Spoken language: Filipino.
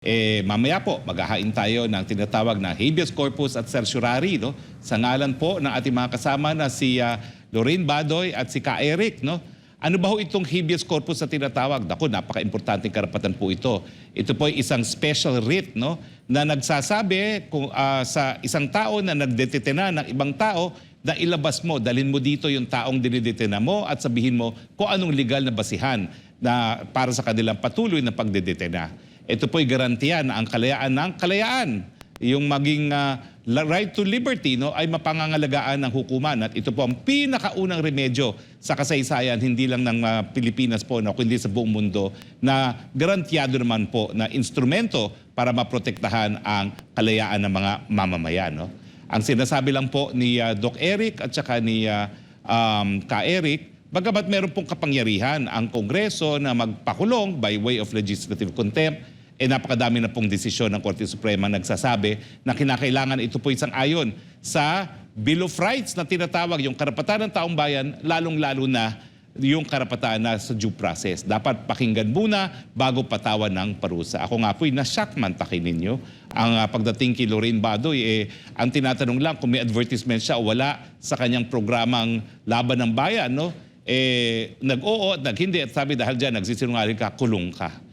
Eh, mamaya po, maghahain tayo ng tinatawag na habeas corpus at certiorari, no? Sa ngalan po ng ating mga kasama na si ah, Lorraine Badoy at si Ka Eric, no? Ano ba ho itong habeas corpus na tinatawag? Dako, napaka-importanting karapatan po ito. Ito po ay isang special writ, no? Na nagsasabi kung, ah, sa isang tao na nagdetena ng ibang tao na ilabas mo, dalhin mo dito yung taong dinidetena mo at sabihin mo kung anong legal na basihan na para sa kanilang patuloy na pagdedetena. Ito po'y garantiya na ang kalayaan ng kalayaan, yung maging la- right to liberty no, ay mapangangalagaan ng hukuman. At ito po ang pinakaunang remedyo sa kasaysayan, hindi lang ng ah, Pilipinas po, no, kundi sa buong mundo, na garantiyado naman po na instrumento para maprotektahan ang kalayaan ng mga mamamayan. No? Ang sinasabi lang po ni ah, Doc Eric at saka ni ah, um, Ka Eric, bagamat meron pong kapangyarihan ang Kongreso na magpakulong by way of legislative contempt, eh napakadami na pong desisyon ng Korte Suprema nagsasabi na kinakailangan ito po isang ayon sa Bill of Rights na tinatawag yung karapatan ng taong bayan, lalong-lalo na yung karapatan na sa due process. Dapat pakinggan muna bago patawan ng parusa. Ako nga po'y na-shock man takin ninyo. Ang ah, pagdating kay Lorraine Badoy, eh, ang tinatanong lang kung may advertisement siya o wala sa kanyang programang Laban ng Bayan, no? Eh, nag-oo at nag-hindi at sabi dahil dyan, nagsisinungaling ka, kulong ka.